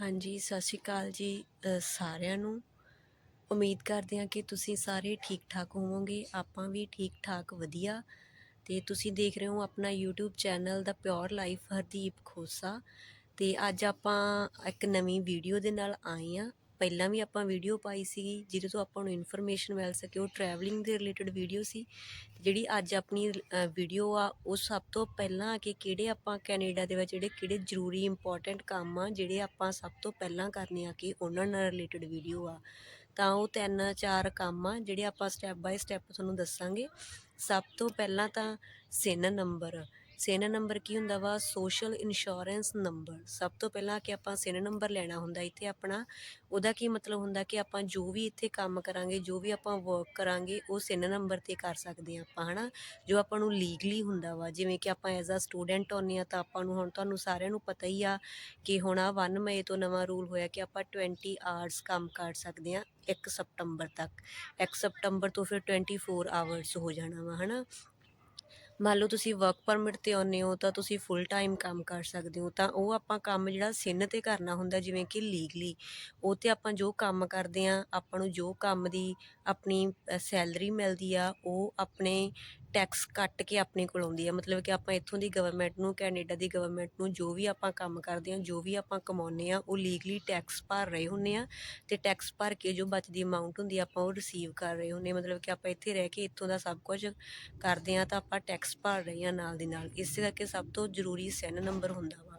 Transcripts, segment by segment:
ਹਾਂਜੀ ਸਤਿ ਸ਼੍ਰੀ ਅਕਾਲ ਜੀ ਅ, ਸਾਰਿਆਂ ਨੂੰ। ਉਮੀਦ ਕਰਦੇ ਹਾਂ ਕਿ ਤੁਸੀਂ ਸਾਰੇ ਠੀਕ ਠਾਕ ਹੋਵੋਗੇ ਆਪਾਂ ਵੀ ਠੀਕ ਠਾਕ ਵਧੀਆ। ਤੇ ਤੁਸੀਂ ਦੇਖ ਰਹੇ ਹੋ ਆਪਣਾ YouTube ਚੈਨਲ ਦਾ ਪਿਓਰ ਲਾਈਫ ਹਰਦੀਪ ਖੋਸਾ। ਤੇ ਅੱਜ ਆਪਾਂ ਇੱਕ ਨਵੀਂ ਵੀਡੀਓ ਦੇ ਨਾਲ ਆਏ ਹਾਂ। ਪਹਿਲਾਂ ਵੀ ਆਪਾਂ ਵੀਡੀਓ ਪਾਈ ਸੀਗੀ, ਜਿਹਦੇ ਤੋਂ ਆਪਾਂ ਨੂੰ ਇਨਫੋਰਮੇਸ਼ਨ ਮਿਲ ਸਕੇ, ਉਹ ਟਰੈਵਲਿੰਗ ਦੇ ਰਿਲੇਟਡ ਵੀਡੀਓ ਸੀ, ਜਿਹੜੀ ਅੱਜ ਆਪਣੀ ਵੀਡੀਓ ਆ, ਉਹ ਸਭ ਤੋਂ ਪਹਿਲਾਂ ਆ ਕਿ ਕਿਹੜੇ ਆਪਾਂ ਕੈਨੇਡਾ ਦੇ ਵਿੱਚ ਜਿਹੜੇ ਕਿਹੜੇ ਜ਼ਰੂਰੀ ਇੰਪੋਰਟੈਂਟ ਕੰਮ ਆ, ਜਿਹੜੇ ਆਪਾਂ ਸਭ ਤੋਂ ਪਹਿਲਾਂ ਕਰਨੇ ਆ ਕਿ ਉਹਨਾਂ ਨਾਲ ਰਿਲੇਟਡ ਵੀਡੀਓ ਆ, ਤਾਂ ਉਹ ਤਿੰਨ ਚਾਰ ਕੰਮ ਆ, ਜਿਹੜੇ ਆਪਾਂ ਸਟੈਪ ਬਾਏ ਸਟੈਪ ਤੁਹਾਨੂੰ ਦੱਸਾਂਗੇ। ਸਭ ਤੋਂ ਪਹਿਲਾਂ ਤਾਂ ਸਿਨ ਨੰਬਰ ਸਿਨ ਨੰਬਰ ਕੀ ਹੁੰਦਾ ਵਾ? ਸੋਸ਼ਲ ਇੰਸ਼ੋਰੈਂਸ ਨੰਬਰ ਸਭ ਤੋਂ ਪਹਿਲਾਂ ਕਿ ਆਪਾਂ ਸਿਨ ਨੰਬਰ ਲੈਣਾ ਹੁੰਦਾ ਇੱਥੇ ਆਪਣਾ, ਉਹਦਾ ਕੀ ਮਤਲਬ ਹੁੰਦਾ ਕਿ ਆਪਾਂ ਜੋ ਵੀ ਇੱਥੇ ਕੰਮ ਕਰਾਂਗੇ, ਜੋ ਵੀ ਆਪਾਂ ਵਰਕ ਕਰਾਂਗੇ, ਉਹ ਸਿਨ ਨੰਬਰ ਤੇ ਕਰ ਸਕਦੇ ਆ ਆਪਾਂ, ਹਨਾ? ਜੋ ਆਪਾਂ ਨੂੰ ਲੀਗਲੀ ਹੁੰਦਾ ਵਾ, ਜਿਵੇਂ ਕਿ ਆਪਾਂ ਐਜ਼ ਅ ਸਟੂਡੈਂਟ ਹੁੰਨੇ ਆ ਤਾਂ ਆਪਾਂ ਨੂੰ ਹੁਣ ਤੁਹਾਨੂੰ ਸਾਰਿਆਂ ਨੂੰ ਪਤਾ ਹੀ ਆ ਕਿ ਹੁਣ ਆ 1 ਮਈ ਤੋਂ ਨਵਾਂ ਰੂਲ ਹੋਇਆ ਕਿ ਆਪਾਂ 20 ਆਵਰਸ ਕੰਮ ਕਰ ਸਕਦੇ ਆ 1 ਸਪਟੰਬਰ ਤੱਕ। 1 ਸਪਟੰਬਰ ਤੋਂ ਫਿਰ 24 ਆਵਰਸ ਹੋ ਜਾਣਾ ਵਾ, ਹਨਾ? ਮੰਨ ਲਓ ਤੁਸੀਂ ਵਰਕ ਪਰਮਿਟ ਤੇ ਆਉਂਦੇ ਹੋ ਤਾਂ ਤੁਸੀਂ ਫੁੱਲ ਟਾਈਮ ਕੰਮ ਕਰ ਸਕਦੇ ਹੋ, ਤਾਂ ਉਹ ਆਪਾਂ ਕੰਮ ਜਿਹੜਾ ਸਿਨ ਤੇ ਕਰਨਾ ਹੁੰਦਾ ਜਿਵੇਂ ਕਿ ਲੀਗਲੀ ਉਹ ਤੇ ਆਪਾਂ ਜੋ ਕੰਮ ਕਰਦੇ ਹਾਂ, ਆਪਾਂ ਨੂੰ ਜੋ ਕੰਮ ਦੀ ਆਪਣੀ ਸੈਲਰੀ ਮਿਲਦੀ ਆ, ਉਹ ਆਪਣੇ ਟੈਕਸ ਕੱਟ ਕੇ ਆਪਣੇ ਕੋਲ ਆਉਂਦੀ ਆ। ਮਤਲਬ ਕਿ ਆਪਾਂ ਇੱਥੋਂ ਦੀ ਗਵਰਨਮੈਂਟ ਨੂੰ, ਕੈਨੇਡਾ ਦੀ ਗਵਰਨਮੈਂਟ ਨੂੰ ਜੋ ਵੀ ਆਪਾਂ ਕੰਮ ਕਰਦੇ ਹਾਂ, ਜੋ ਵੀ ਆਪਾਂ ਕਮਾਉਂਦੇ ਹਾਂ, ਉਹ ਲੀਗਲੀ ਟੈਕਸ ਭਰ ਰਹੇ ਹੁੰਨੇ ਆ ਤੇ ਟੈਕਸ ਭਰ ਕੇ ਜੋ ਬਚਦੀ ਅਮਾਉਂਟ ਹੁੰਦੀ ਆਪਾਂ ਉਹ ਰਿਸੀਵ ਕਰ ਰਹੇ ਹੁੰਨੇ ਆ। ਮਤਲਬ ਕਿ ਆਪਾਂ ਇੱਥੇ ਰਹਿ ਕੇ ਇੱਥੋਂ ਦਾ ਸਭ ਕੁਝ ਕਰਦੇ ਹਾਂ ਤਾਂ ਆਪਾਂ ਟੈਕਸ ਭਰ ਰਹੇ ਹਾਂ ਨਾਲ ਦੀ ਨਾਲ। ਇਸੇ ਕਰਕੇ ਸਭ ਤੋਂ ਜ਼ਰੂਰੀ ਸੈਨ ਨੰਬਰ ਹੁੰਦਾ ਵਾ।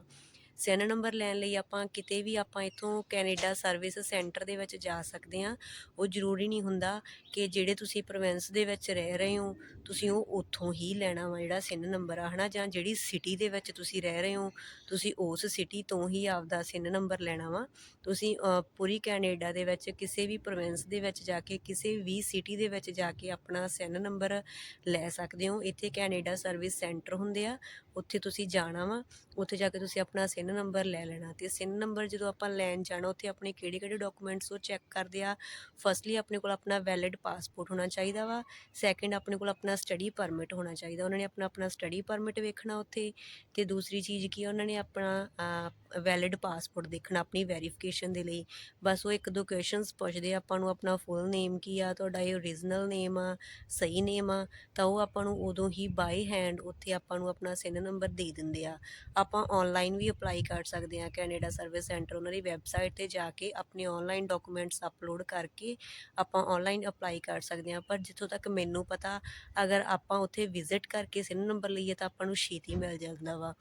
ਸਿਨ ਨੰਬਰ ਲੈਣ ਲਈ ਆਪਾਂ ਕਿਤੇ ਵੀ ਆਪਾਂ ਇੱਥੋਂ ਕੈਨੇਡਾ ਸਰਵਿਸ ਸੈਂਟਰ ਦੇ ਵਿੱਚ ਜਾ ਸਕਦੇ ਹਾਂ, ਉਹ ਜ਼ਰੂਰੀ ਨਹੀਂ ਹੁੰਦਾ ਕਿ ਜਿਹੜੇ ਤੁਸੀਂ ਪ੍ਰੋਵਿੰਸ ਦੇ ਵਿੱਚ ਰਹਿ ਰਹੇ ਹੋ, ਤੁਸੀਂ ਉਹ ਉੱਥੋਂ ਹੀ ਲੈਣਾ ਵਾ ਜਿਹੜਾ ਸਿਨ ਨੰਬਰ ਆ, ਹਨਾ? ਜਾਂ ਜਿਹੜੀ ਸਿਟੀ ਦੇ ਵਿੱਚ ਤੁਸੀਂ ਰਹਿ ਰਹੇ ਹੋ, ਤੁਸੀਂ ਉਸ ਸਿਟੀ ਤੋਂ ਹੀ ਆਪਦਾ ਸਿਨ ਨੰਬਰ ਲੈਣਾ ਵਾ। ਤੁਸੀਂ ਪੂਰੀ ਕੈਨੇਡਾ ਦੇ ਵਿੱਚ ਕਿਸੇ ਵੀ ਪ੍ਰੋਵਿੰਸ ਦੇ ਵਿੱਚ ਜਾ ਕੇ, ਕਿਸੇ ਵੀ ਸਿਟੀ ਦੇ ਵਿੱਚ ਜਾ ਕੇ ਆਪਣਾ ਸਿਨ ਨੰਬਰ ਲੈ ਸਕਦੇ ਹੋ। ਇੱਥੇ ਕੈਨੇਡਾ ਸਰਵਿਸ ਸੈਂਟਰ ਹੁੰਦੇ ਆ, ਉੱਥੇ ਤੁਸੀਂ ਜਾਣਾ ਵਾ, ਉੱਥੇ ਜਾ ਕੇ ਤੁਸੀਂ ਆਪਣਾ ਸਿਨ ਸਿਨ ਨੰਬਰ ਲੈ ਲੈਣਾ ਤੇ ਸਿਨ ਨੰਬਰ ਜਦੋਂ ਆਪਾਂ ਲੈਣ ਜਾਣਾ, ਉੱਥੇ ਆਪਣੇ ਕਿਹੜੇ ਕਿਹੜੇ ਡਾਕੂਮੈਂਟਸ ਉਹ ਚੈੱਕ ਕਰਦੇ ਆ। ਫਸਟਲੀ ਆਪਣੇ ਕੋਲ ਆਪਣਾ ਵੈਲਿਡ ਪਾਸਪੋਰਟ ਹੋਣਾ ਚਾਹੀਦਾ ਵਾ। ਸੈਕਿੰਡ ਆਪਣੇ ਕੋਲ ਆਪਣਾ ਸਟੱਡੀ ਪਰਮਿਟ ਹੋਣਾ ਚਾਹੀਦਾ। ਉਹਨਾਂ ਨੇ ਆਪਣਾ ਆਪਣਾ ਸਟੱਡੀ ਪਰਮਿਟ ਵੇਖਣਾ ਉੱਥੇ। ਤੇ ਦੂਸਰੀ ਚੀਜ਼ ਕੀ ਆ, ਉਹਨਾਂ ਨੇ ਆਪਣਾ ਵੈਲਿਡ ਪਾਸਪੋਰਟ ਦੇਖਣਾ ਆਪਣੀ ਵੈਰੀਫਿਕੇਸ਼ਨ ਦੇ ਲਈ। ਬਸ ਉਹ ਇੱਕ ਦੋ ਕੁਐਸਚਨਸ ਪੁੱਛਦੇ ਆ, ਆਪਾਂ ਨੂੰ ਆਪਣਾ ਫੁੱਲ ਨੇਮ ਕੀ ਆ, ਤੁਹਾਡਾ ਇਹ ਓਰੀਜਨਲ ਨੇਮ ਆ, ਸਹੀ ਨੇਮ ਆ, ਤਾਂ ਉਹ ਆਪਾਂ ਨੂੰ ਉਦੋਂ ਹੀ ਬਾਈ ਹੈਂਡ ਉੱਥੇ ਆਪਾਂ ਨੂੰ ਆਪਣਾ ਸਿਨ ਨੰਬਰ ਦੇ ਦਿੰਦੇ ਆ। ਆਪਾਂ ਆਨਲਾਈਨ ਵੀ ਅਪਲਾਈ ਅਪਲਾਈ ਕਰ ਸਕਦੇ ਆ ਕੈਨੇਡਾ ਸਰਵਿਸ ਸੈਂਟਰ ਉਹਨਾਂ ਦੀ ਵੈਬਸਾਈਟ ਤੇ ਜਾ ਕੇ ਆਪਣੇ ਆਨਲਾਈਨ ਡਾਕੂਮੈਂਟਸ ਅਪਲੋਡ ਕਰਕੇ ਆਪਾਂ ਆਨਲਾਈਨ ਅਪਲਾਈ ਕਰ ਸਕਦੇ ਆ ਪਰ ਜਿੱਥੋਂ ਤੱਕ ਮੈਨੂੰ ਪਤਾ, ਅਗਰ ਆਪਾਂ ਉੱਥੇ ਵਿਜ਼ਿਟ ਕਰਕੇ ਸਿਨ ਨੰਬਰ ਲਈਏ ਤਾਂ ਆਪਾਂ ਨੂੰ ਛੇਤੀ ਮਿਲ ਜਾਂਦਾ ਵਾ।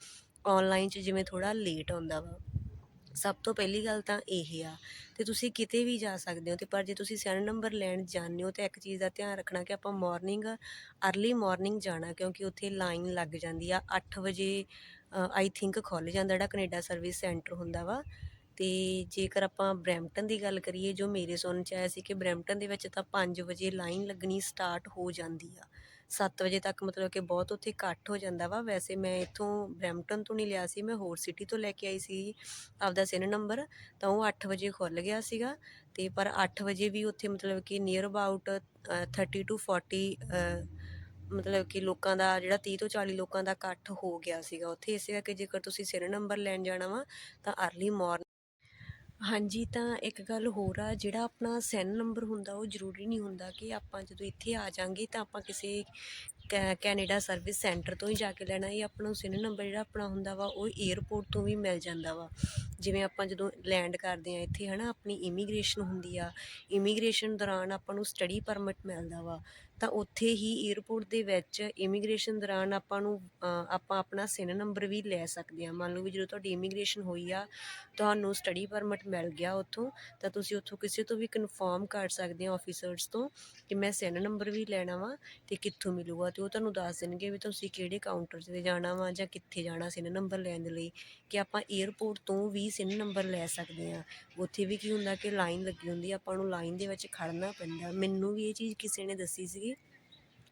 ਆਨਲਾਈਨ 'ਚ ਜਿਵੇਂ ਥੋੜਾ ਲੇਟ ਆਉਂਦਾ ਵਾ। ਸਭ ਤੋਂ ਪਹਿਲੀ ਗੱਲ ਤਾਂ ਇਹ ਆ ਤੇ ਤੁਸੀਂ ਕਿਤੇ ਵੀ ਜਾ ਸਕਦੇ ਹੋ ਤੇ ਪਰ ਜੇ ਤੁਸੀਂ ਸਿਨ ਨੰਬਰ ਲੈਣ ਜਾਂਦੇ ਹੋ ਤਾਂ ਇੱਕ ਚੀਜ਼ ਦਾ ਧਿਆਨ ਰੱਖਣਾ ਕਿ ਆਪਾਂ ਮਾਰਨਿੰਗ ਅਰਲੀ ਮਾਰਨਿੰਗ ਜਾਣਾ ਕਿਉਂਕਿ ਉੱਥੇ ਲਾਈਨ ਲੱਗ ਜਾਂਦੀ ਆ 8 ਵਜੇ ਆਈ ਥਿੰਕ ਖੁੱਲ ਜਾਂਦਾ ਜਿਹੜਾ ਕੈਨੇਡਾ ਸਰਵਿਸ ਸੈਂਟਰ ਹੁੰਦਾ ਵਾ। ਤੇ ਜੇਕਰ ਆਪਾਂ ਬਰੈਂਪਟਨ ਦੀ ਗੱਲ ਕਰੀਏ, ਜੋ ਮੇਰੇ ਸੁਣਨ ਚ ਆਇਆ ਸੀ ਕਿ ਬਰੈਂਪਟਨ ਦੇ ਵਿੱਚ ਤਾਂ 5 ਵਜੇ ਲਾਈਨ ਲੱਗਣੀ ਸਟਾਰਟ ਹੋ ਜਾਂਦੀ ਆ। 7 ਵਜੇ ਤੱਕ ਮਤਲਬ ਕਿ ਬਹੁਤ ਉੱਥੇ ਇਕੱਠ ਹੋ ਜਾਂਦਾ ਵਾ। ਵੈਸੇ ਮੈਂ ਇੱਥੋਂ ਬਰੈਂਪਟਨ ਤੋਂ ਨਹੀਂ ਲਿਆ ਸੀ, ਮੈਂ ਹੋਰ ਸਿਟੀ ਤੋਂ ਲੈ ਕੇ ਆਈ ਸੀ ਆਪਦਾ ਸਿਨ ਨੰਬਰ ਤਾਂ ਉਹ 8 ਵਜੇ ਖੁੱਲ ਗਿਆ ਸੀਗਾ। ਤੇ ਪਰ 8 ਵਜੇ ਵੀ ਉੱਥੇ ਮਤਲਬ ਕਿ ਨੀਅਰ ਅਬਾਊਟ 30 ਟੂ 40 ਮਤਲਬ ਕਿ ਲੋਕਾਂ ਦਾ ਜਿਹੜਾ 30 ਤੋਂ 40 ਲੋਕਾਂ ਦਾ ਇਕੱਠ ਹੋ ਗਿਆ ਸੀਗਾ, ਉੱਥੇ ਇਸੇ ਕਰਕੇ ਜੇਕਰ ਤੁਸੀਂ ਸਿਰ ਨੰਬਰ ਲੈਣ ਜਾਣਾ ਵਾ, ਤਾਂ ਅਰਲੀ ਮਾਰਨਿੰਗ ਹਾਂਜੀ, ਤਾਂ ਇੱਕ ਗੱਲ ਹੋਰ ਆ, ਜਿਹੜਾ ਆਪਣਾ ਸੈਨ ਨੰਬਰ ਹੁੰਦਾ, ਉਹ ਜ਼ਰੂਰੀ ਨਹੀਂ ਹੁੰਦਾ ਕਿ ਆਪਾਂ ਜਦੋਂ ਇੱਥੇ ਆ ਜਾਾਂਗੇ ਤਾਂ ਆਪਾਂ ਕਿਸੇ ਕੈ- ਕੈਨੇਡਾ ਸਰਵਿਸ ਸੈਂਟਰ ਤੋਂ ਹੀ ਜਾ ਕੇ ਲੈਣਾ, ਇਹ ਆਪਣਾ ਸਿਨ ਨੰਬਰ ਜਿਹੜਾ ਆਪਣਾ ਹੁੰਦਾ ਵਾ, ਉਹ 에ਅਰਪੋਰਟ ਤੋਂ ਵੀ ਮਿਲ ਜਾਂਦਾ ਵਾ। ਜਿਵੇਂ ਆਪਾਂ ਜਦੋਂ ਲੈਂਡ ਕਰਦੇ ਆ ਇੱਥੇ, ਹਨਾ, ਆਪਣੀ ਇਮੀਗ੍ਰੇਸ਼ਨ ਹੁੰਦੀ ਆ ਇਮੀਗ੍ਰੇਸ਼ਨ ਦੌਰਾਨ ਆਪਾਂ ਨੂੰ ਸਟੱਡੀ ਪਰਮਿਟ ਮਿਲਦਾ ਵਾ। ਤਾਂ ਉੱਥੇ ਹੀ ਏਅਰਪੋਰਟ ਦੇ ਵਿੱਚ ਇਮੀਗ੍ਰੇਸ਼ਨ ਦੌਰਾਨ ਆਪਾਂ ਨੂੰ ਆਪਾਂ ਆਪਣਾ ਸਿਨ ਨੰਬਰ ਵੀ ਲੈ ਸਕਦੇ ਹਾਂ। ਮੰਨ ਲਓ ਵੀ ਜਦੋਂ ਤੁਹਾਡੀ ਇਮੀਗ੍ਰੇਸ਼ਨ ਹੋਈ ਆ, ਤੁਹਾਨੂੰ ਸਟੱਡੀ ਪਰਮਿਟ ਮਿਲ ਗਿਆ ਉੱਥੋਂ, ਤਾਂ ਤੁਸੀਂ ਉੱਥੋਂ ਕਿਸੇ ਤੋਂ ਵੀ ਕਨਫਰਮ ਕਰ ਸਕਦੇ ਹੋ ਆਫੀਸਰਸ ਤੋਂ ਕਿ ਮੈਂ ਸਿਨ ਨੰਬਰ ਵੀ ਲੈਣਾ ਵਾ ਤੇ ਕਿੱਥੋਂ ਮਿਲੂਗਾ ਤੇ ਉਹ ਤੁਹਾਨੂੰ ਦੱਸ ਦੇਣਗੇ ਵੀ ਤੁਸੀਂ ਕਿਹੜੇ ਕਾਊਂਟਰ 'ਤੇ ਜਾਣਾ ਵਾ ਜਾਂ ਕਿੱਥੇ ਜਾਣਾ ਸਿਨ ਨੰਬਰ ਲੈਣ ਦੇ ਲਈ। ਕਿ ਆਪਾਂ ਏਅਰਪੋਰਟ ਤੋਂ ਵੀ ਸਿਨ ਨੰਬਰ ਲੈ ਸਕਦੇ ਹਾਂ। ਉੱਥੇ ਵੀ ਕੀ ਹੁੰਦਾ ਕਿ ਲਾਈਨ ਲੱਗੀ ਹੁੰਦੀ ਆਪਾਂ ਨੂੰ ਲਾਈਨ ਦੇ ਵਿੱਚ ਖੜਨਾ ਪੈਂਦਾ। ਮੈਨੂੰ ਵੀ ਇਹ ਚੀਜ਼ ਕਿਸੇ ਨੇ ਦੱਸੀ ਸੀ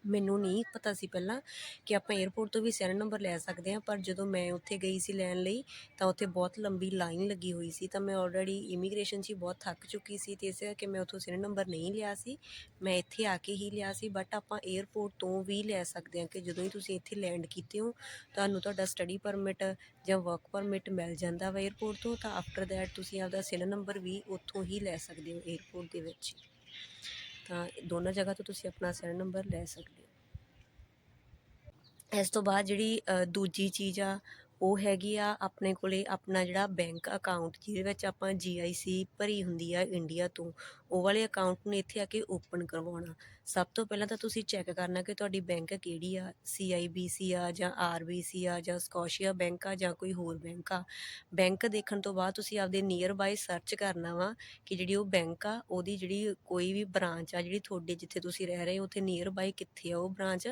ਮੈਨੂੰ ਨਹੀਂ ਪਤਾ ਸੀ ਪਹਿਲਾਂ ਕਿ ਆਪਾਂ ਏਅਰਪੋਰਟ ਤੋਂ ਵੀ ਸੈਨ ਨੰਬਰ ਲੈ ਸਕਦੇ ਹਾਂ, ਪਰ ਜਦੋਂ ਮੈਂ ਉੱਥੇ ਗਈ ਸੀ ਲੈਣ ਲਈ, ਤਾਂ ਉੱਥੇ ਬਹੁਤ ਲੰਬੀ ਲਾਈਨ ਲੱਗੀ ਹੋਈ ਸੀ, ਤਾਂ ਮੈਂ ਆਲਰੇਡੀ ਇਮੀਗ੍ਰੇਸ਼ਨ 'ਚ ਬਹੁਤ ਥੱਕ ਚੁੱਕੀ ਸੀ ਤੇ ਇਸ ਕਰਕੇ ਮੈਂ ਉੱਥੋਂ ਸੈਨ ਨੰਬਰ ਨਹੀਂ ਲਿਆ ਸੀ। ਮੈਂ ਇੱਥੇ ਆ ਕੇ ਹੀ ਲਿਆ ਸੀ ਬਟ ਆਪਾਂ ਏਅਰਪੋਰਟ ਤੋਂ ਵੀ ਲੈ ਸਕਦੇ ਹਾਂ ਕਿ ਜਦੋਂ ਹੀ ਤੁਸੀਂ ਇੱਥੇ ਲੈਂਡ ਕੀਤੇ ਹੋ, ਤੁਹਾਨੂੰ ਤੁਹਾਡਾ ਸਟੱਡੀ ਪਰਮਿਟ ਜਾਂ ਵਰਕ ਪਰਮਿਟ ਮਿਲ ਜਾਂਦਾ ਵਾ ਏਅਰਪੋਰਟ ਤੋਂ, ਤਾਂ ਆਫਟਰ ਦੈਟ ਤੁਸੀਂ ਆਪਦਾ ਸੈਨ ਨੰਬਰ ਵੀ ਉੱਥੋਂ ਹੀ ਲੈ ਸਕਦੇ ਹੋ ਏਅਰਪੋਰਟ ਦੇ ਵਿੱਚ ਤਾਂ ਦੋਨਾਂ ਜਗ੍ਹਾ ਤੋਂ ਤੁਸੀਂ ਆਪਣਾ ਸੈਨ ਨੰਬਰ ਲੈ ਸਕਦੇ ਹੋ। ਇਸ ਤੋਂ ਬਾਅਦ ਜਿਹੜੀ ਦੂਜੀ ਚੀਜ਼ ਆ, ਉਹ ਹੈਗੀ ਆ ਆਪਣੇ ਕੋਲੇ ਆਪਣਾ ਜਿਹੜਾ ਬੈਂਕ ਅਕਾਊਂਟ ਜਿਹਦੇ ਵਿੱਚ ਆਪਾਂ ਜੀਆਈਸੀ ਭਰੀ ਹੁੰਦੀ ਆ ਇੰਡੀਆ ਤੋਂ ਉਹ ਵਾਲੇ ਅਕਾਊਂਟ ਨੂੰ ਇੱਥੇ ਆ ਕੇ ਓਪਨ ਕਰਵਾਉਣਾ। ਸਭ ਤੋਂ ਪਹਿਲਾਂ ਤਾਂ ਤੁਸੀਂ ਚੈੱਕ ਕਰਨਾ ਕਿ ਤੁਹਾਡੀ ਬੈਂਕ ਕਿਹੜੀ ਆ? ਸੀਆਈਬੀਸੀ ਆ ਜਾਂ ਆਰਬੀਸੀ ਆ ਜਾਂ ਸਕੋਸ਼ੀਆ ਬੈਂਕ ਆ ਜਾਂ ਕੋਈ ਹੋਰ ਬੈਂਕ ਆ? ਬੈਂਕ ਦੇਖਣ ਤੋਂ ਬਾਅਦ ਤੁਸੀਂ ਆਪਦੇ ਨੀਅਰ ਬਾਈ ਸਰਚ ਕਰਨਾ ਵਾ ਕਿ ਜਿਹੜੀ ਉਹ ਬੈਂਕ ਆ, ਉਹਦੀ ਜਿਹੜੀ ਕੋਈ ਵੀ ਬ੍ਰਾਂਚ ਆ, ਜਿਹੜੀ ਤੁਹਾਡੇ ਜਿੱਥੇ ਤੁਸੀਂ ਰਹਿ ਰਹੇ ਹੋ, ਉੱਥੇ ਨੀਅਰ ਬਾਈ ਕਿੱਥੇ ਆ ਉਹ ਬ੍ਰਾਂਚ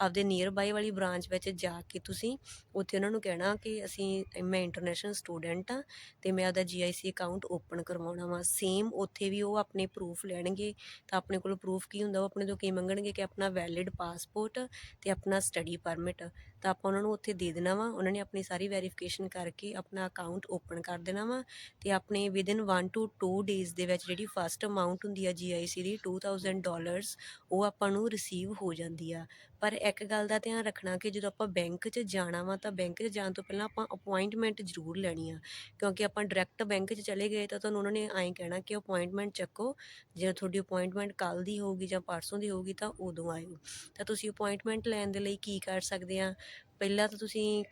ਆਪਦੇ ਨੀਅਰ ਬਾਈ ਵਾਲੀ ਬ੍ਰਾਂਚ ਵਿੱਚ ਜਾ ਕੇ ਤੁਸੀਂ ਉੱਥੇ ਉਹਨਾਂ ਨੂੰ ਕਹਿਣਾ ਕਿ ਅਸੀਂ, ਮੈਂ ਇੰਟਰਨੈਸ਼ਨਲ ਸਟੂਡੈਂਟ ਆ ਤੇ ਮੈਂ ਆਪਦਾ ਜੀਆਈਸੀ ਅਕਾਊਂਟ ਓਪਨ ਕਰਵਾਉਣਾ ਵਾ। ਸੇਮ ਉੱਥੇ ਵੀ ਉਹ ਆਪਣੇ ਪ੍ਰੂਫ ਲੈਣਗੇ, ਤਾਂ ਆਪਣੇ ਕੋਲ ਪ੍ਰੂਫ ਕੀ ਹੁੰਦਾ? ਉਹ ਆਪਣੇ ਤੋਂ ਕੀ ਮੰਗਣਗੇ? ਕਿ ਆਪਣਾ ਵੈਲਿਡ ਪਾਸਪੋਰਟ ਤੇ ਆਪਣਾ ਸਟੱਡੀ ਪਰਮਿਟ ਤਾਂ ਆਪਾਂ ਉਹਨਾਂ ਨੂੰ ਉੱਥੇ ਦੇ ਦੇਣਾ ਵਾ। ਉਹਨਾਂ ਨੇ ਆਪਣੀ ਸਾਰੀ ਵੈਰੀਫਿਕੇਸ਼ਨ ਕਰਕੇ ਆਪਣਾ ਅਕਾਊਂਟ ਓਪਨ ਕਰ ਦੇਣਾ ਵਾ ਤੇ ਆਪਣੇ ਵਿਦਿਨ 1 ਟੂ 2 ਡੇਜ਼ ਦੇ ਵਿੱਚ ਜਿਹੜੀ ਫਸਟ ਅਮਾਉਂਟ ਹੁੰਦੀ ਆ ਜੀਆਈਸੀ ਦੀ 2000 ਡਾਲਰਸ ਉਹ ਆਪਾਂ ਨੂੰ ਰਿਸੀਵ ਹੋ ਜਾਂਦੀ ਆ। ਪਰ ਇੱਕ ਗੱਲ ਦਾ ਧਿਆਨ ਰੱਖਣਾ ਕਿ ਜਦੋਂ ਆਪਾਂ ਬੈਂਕ 'ਚ ਜਾਣਾ ਵਾ ਤਾਂ ਬੈਂਕ 'ਚ ਜਾਣ ਤੋਂ ਪਹਿਲਾਂ ਆਪਾਂ ਅਪਾਇੰਟਮੈਂਟ ਜ਼ਰੂਰ ਲੈਣੀ ਆ, ਕਿਉਂਕਿ ਆਪਾਂ ਡਾਇਰੈਕਟ ਬੈਂਕ 'ਚ ਚਲੇ ਗਏ ਤਾਂ ਤੁਹਾਨੂੰ ਉਹਨਾਂ ਨੇ ਐਂ ਕਹਿਣਾ ਕਿ ਅਪਾਇੰਟਮੈਂਟ ਚੱਕੋ, ਜੇ ਤੁਹਾਡੀ ਅਪਾਇੰਟਮੈਂਟ ਕੱਲ ਦੀ ਹੋਊਗੀ ਜਾਂ ਪਰਸੋਂ ਦੀ ਹੋਊਗੀ ਤਾਂ ਉਦੋਂ ਆਇਓ। ਤਾਂ ਤੁਸੀਂ ਅਪਾਇੰਟਮੈਂਟ ਲੈਣ ਦੇ ਲਈ ਕੀ ਕਰ ਸਕਦੇ ਆ? ਪਹਿਲਾਂ ਤਾਂ ਤੁਸੀਂ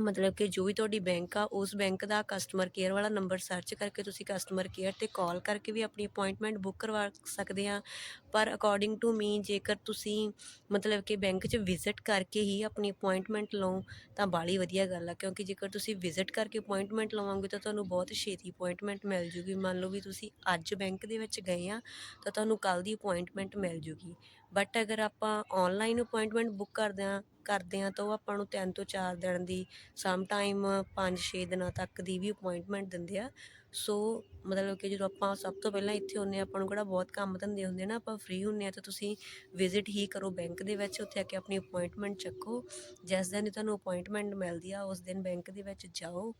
ਮਤਲਬ ਕਿ ਜੋ ਵੀ ਤੁਹਾਡੀ ਬੈਂਕ ਆ, ਉਸ ਬੈਂਕ ਦਾ ਕਸਟਮਰ ਕੇਅਰ ਵਾਲਾ ਨੰਬਰ ਸਰਚ ਕਰਕੇ ਤੁਸੀਂ ਕਸਟਮਰ ਕੇਅਰ ਤੇ ਕਾਲ ਕਰਕੇ ਵੀ ਆਪਣੀ ਅਪਾਇੰਟਮੈਂਟ ਬੁੱਕ ਕਰਵਾ ਸਕਦੇ ਆ। ਪਰ ਅਕੋਰਡਿੰਗ ਟੂ ਮੀ ਜੇਕਰ ਤੁਸੀਂ ਮਤਲਬ ਕਿ ਬੈਂਕ 'ਚ ਵਿਜ਼ਿਟ ਕਰਕੇ ਹੀ ਆਪਣੀ ਅਪਾਇੰਟਮੈਂਟ ਲਓ, ਤਾਂ ਬਾਲੀ ਵਧੀਆ ਗੱਲ ਆ, ਕਿਉਂਕਿ ਜੇਕਰ ਤੁਸੀਂ ਵਿਜ਼ਿਟ ਕਰਕੇ ਅਪਾਇੰਟਮੈਂਟ ਲਵਾਂਗੇ, ਤਾਂ ਤੁਹਾਨੂੰ ਬਹੁਤ ਛੇਤੀ ਅਪਾਇੰਟਮੈਂਟ ਮਿਲ ਜੂਗੀ। ਮੰਨ ਲਓ ਵੀ ਤੁਸੀਂ ਅੱਜ ਬੈਂਕ ਦੇ ਵਿੱਚ ਗਏ ਆ, ਤਾਂ ਤੁਹਾਨੂੰ ਕੱਲ ਦੀ ਅਪਾਇੰਟਮੈਂਟ ਮਿਲ ਜੂਗੀ। ਬਟ ਅਗਰ ਆਪਾਂ ਔਨਲਾਈਨ ਅਪੁਆਇੰਟਮੈਂਟ ਬੁੱਕ ਕਰਦੇ ਹਾਂ ਕਰਦੇ ਹਾਂ ਤਾਂ ਉਹ ਆਪਾਂ ਨੂੰ ਤਿੰਨ ਤੋਂ ਚਾਰ ਦਿਨ ਦੀ ਸਮ ਟਾਈਮ 5-6 ਦਿਨਾਂ ਤੱਕ ਦੀ ਵੀ ਅਪੁਆਇੰਟਮੈਂਟ ਦਿੰਦੇ ਆ। ਸੋ ਮਤਲਬ ਕਿ ਜਦੋਂ ਆਪਾਂ ਸਭ ਤੋਂ ਪਹਿਲਾਂ ਇੱਥੇ ਹੁੰਨੇ ਆਪਾਂ ਨੂੰ ਕਿਹੜਾ ਬਹੁਤ ਕੰਮ ਧੰਦੇ ਹੁੰਦੇ ਨਾ, ਆਪਾਂ ਫ੍ਰੀ ਹੁੰਨੇ ਆ ਤਾਂ ਤੁਸੀਂ ਵਿਜ਼ਿਟ ਹੀ ਕਰੋ ਬੈਂਕ ਦੇ ਵਿੱਚ, ਉੱਥੇ ਆ ਕੇ ਆਪਣੀ ਅਪੁਆਇੰਟਮੈਂਟ ਚੱਕੋ। ਜਿਸ ਦਿਨ ਦੀ ਤੁਹਾਨੂੰ ਅਪੁਆਇੰਟਮੈਂਟ ਮਿਲਦੀ ਆ, ਉਸ ਦਿਨ ਬੈਂਕ ਦੇ ਵਿੱਚ ਜਾਓ।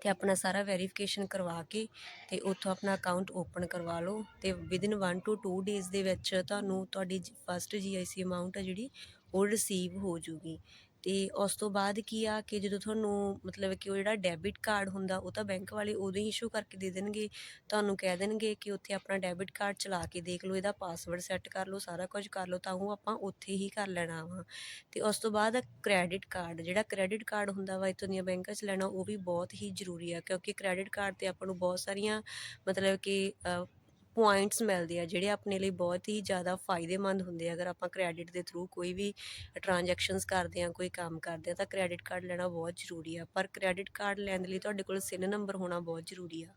ਤੇ ਆਪਣਾ ਸਾਰਾ ਵੈਰੀਫਿਕੇਸ਼ਨ ਕਰਵਾ ਕੇ ਤੇ ਉੱਥੋਂ ਆਪਣਾ ਅਕਾਊਂਟ ਓਪਨ ਕਰਵਾ ਲਓ ਤੇ ਵਿਦਿਨ 1 ਟੂ 2 ਡੇਜ਼ ਦੇ ਵਿੱਚ ਤੁਹਾਨੂੰ ਤੁਹਾਡੀ ਫਸਟ ਜੀਆਈਸੀ ਅਮਾਉਂਟ ਆ ਜਿਹੜੀ ਉਹ ਰਿਸੀਵ ਹੋ ਜੂਗੀ। ਅਤੇ ਉਸ ਤੋਂ ਬਾਅਦ ਕੀ ਆ ਕਿ ਜਦੋਂ ਤੁਹਾਨੂੰ ਮਤਲਬ ਕਿ ਉਹ ਜਿਹੜਾ ਡੈਬਿਟ ਕਾਰਡ ਹੁੰਦਾ, ਉਹ ਤਾਂ ਬੈਂਕ ਵਾਲੇ ਉਦੋਂ ਹੀ ਇਸ਼ੂ ਕਰਕੇ ਦੇ ਦੇਣਗੇ। ਤੁਹਾਨੂੰ ਕਹਿ ਦੇਣਗੇ ਕਿ ਉੱਥੇ ਆਪਣਾ ਡੈਬਿਟ ਕਾਰਡ ਚਲਾ ਕੇ ਦੇਖ ਲਓ, ਇਹਦਾ ਪਾਸਵਰਡ ਸੈੱਟ ਕਰ ਲਓ, ਸਾਰਾ ਕੁਝ ਕਰ ਲਓ, ਤਾਂ ਉਹ ਆਪਾਂ ਉੱਥੇ ਹੀ ਕਰ ਲੈਣਾ ਵਾ। ਅਤੇ ਉਸ ਤੋਂ ਬਾਅਦ ਕ੍ਰੈਡਿਟ ਕਾਰਡ ਜਿਹੜਾ ਕ੍ਰੈਡਿਟ ਕਾਰਡ ਹੁੰਦਾ ਵਾ, ਇੱਥੋਂ ਦੀਆਂ ਬੈਂਕਾਂ 'ਚ ਲੈਣਾ, ਉਹ ਵੀ ਬਹੁਤ ਹੀ ਜ਼ਰੂਰੀ ਆ, ਕਿਉਂਕਿ ਕ੍ਰੈਡਿਟ ਕਾਰਡ ਤੇ ਆਪਾਂ ਨੂੰ ਬਹੁਤ ਸਾਰੀਆਂ ਮਤਲਬ ਕਿ ਪੁਆਇੰਟਸ ਮਿਲਦੇ ਆ, ਜਿਹੜੇ ਆਪਣੇ ਲਈ ਬਹੁਤ ਹੀ ਜ਼ਿਆਦਾ ਫਾਇਦੇਮੰਦ ਹੁੰਦੇ ਆ। ਅਗਰ ਆਪਾਂ ਕ੍ਰੈਡਿਟ ਦੇ ਥਰੂ ਕੋਈ ਵੀ ਟ੍ਰਾਂਜੈਕਸ਼ਨਸ ਕਰਦੇ ਆ, ਕੋਈ ਕੰਮ ਕਰਦੇ ਆ, ਤਾਂ ਕ੍ਰੈਡਿਟ ਕਾਰਡ ਲੈਣਾ ਬਹੁਤ ਜ਼ਰੂਰੀ ਆ। ਪਰ ਕ੍ਰੈਡਿਟ ਕਾਰਡ ਲੈਣ ਦੇ ਲਈ ਤੁਹਾਡੇ ਕੋਲ ਸਿਨ ਨੰਬਰ ਹੋਣਾ ਬਹੁਤ ਜ਼ਰੂਰੀ ਆ।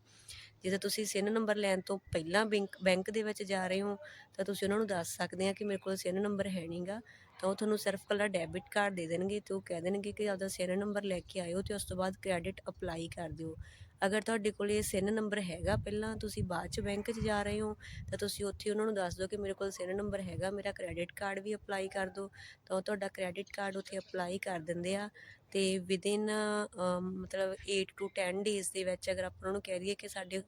ਜਦੋਂ ਤੁਸੀਂ ਸਿਨ ਨੰਬਰ ਲੈਣ ਤੋਂ ਪਹਿਲਾਂ ਬੈਂਕ ਬੈਂਕ ਦੇ ਵਿੱਚ ਜਾ ਰਹੇ ਹੋ, ਤਾਂ ਤੁਸੀਂ ਉਹਨਾਂ ਨੂੰ ਦੱਸ ਸਕਦੇ ਆ ਕਿ ਮੇਰੇ ਕੋਲ ਸਿਨ ਨੰਬਰ ਹੈ ਨਹੀਂਗਾ ਤਾਂ ਉਹ ਤੁਹਾਨੂੰ ਸਿਰਫ ਕੱਲਾ ਡੈਬਿਟ ਕਾਰਡ ਦੇ ਦੇਣਗੇ ਤੇ ਉਹ ਕਹਿ ਦੇਣਗੇ ਕਿ ਆਪਦਾ ਸਿਨ ਨੰਬਰ ਲੈ ਕੇ ਆਇਓ ਤੇ ਉਸ ਤੋਂ ਬਾਅਦ ਕ੍ਰੈਡਿਟ ਅਪਲਾਈ ਕਰ ਦਿਓ। ਅਗਰ ਤੁਹਾਡੇ ਕੋਲ ਇਹ ਸਿਨ ਨੰਬਰ ਹੈਗਾ ਪਹਿਲਾਂ ਤੁਸੀਂ ਬਾਅਦ ਚ ਬੈਂਕ 'ਚ ਜਾ ਰਹੇ ਹੋ, ਤਾਂ ਤੁਸੀਂ ਉੱਥੇ ਉਹਨਾਂ ਨੂੰ ਦੱਸ ਦਿਓ ਕਿ ਮੇਰੇ ਕੋਲ ਸਿਨ ਨੰਬਰ ਹੈਗਾ, ਮੇਰਾ ਕ੍ਰੈਡਿਟ ਕਾਰਡ ਵੀ ਅਪਲਾਈ ਕਰ ਦਿਓ। ਤਾਂ ਉਹ ਤੁਹਾਡਾ ਕ੍ਰੈਡਿਟ ਕਾਰਡ ਉੱਥੇ ਅਪਲਾਈ ਕਰ ਦਿੰਦੇ ਆ ਤੇ ਵਿਦਿਨ ਮਤਲਬ 8 ਟੂ 10 ਡੇਜ਼ ਦੇ ਵਿੱਚ ਅਗਰ ਆਪਾਂ ਉਹਨਾਂ ਨੂੰ ਕਹਿ ਦਈਏ ਕਿ ਸਾਡੇ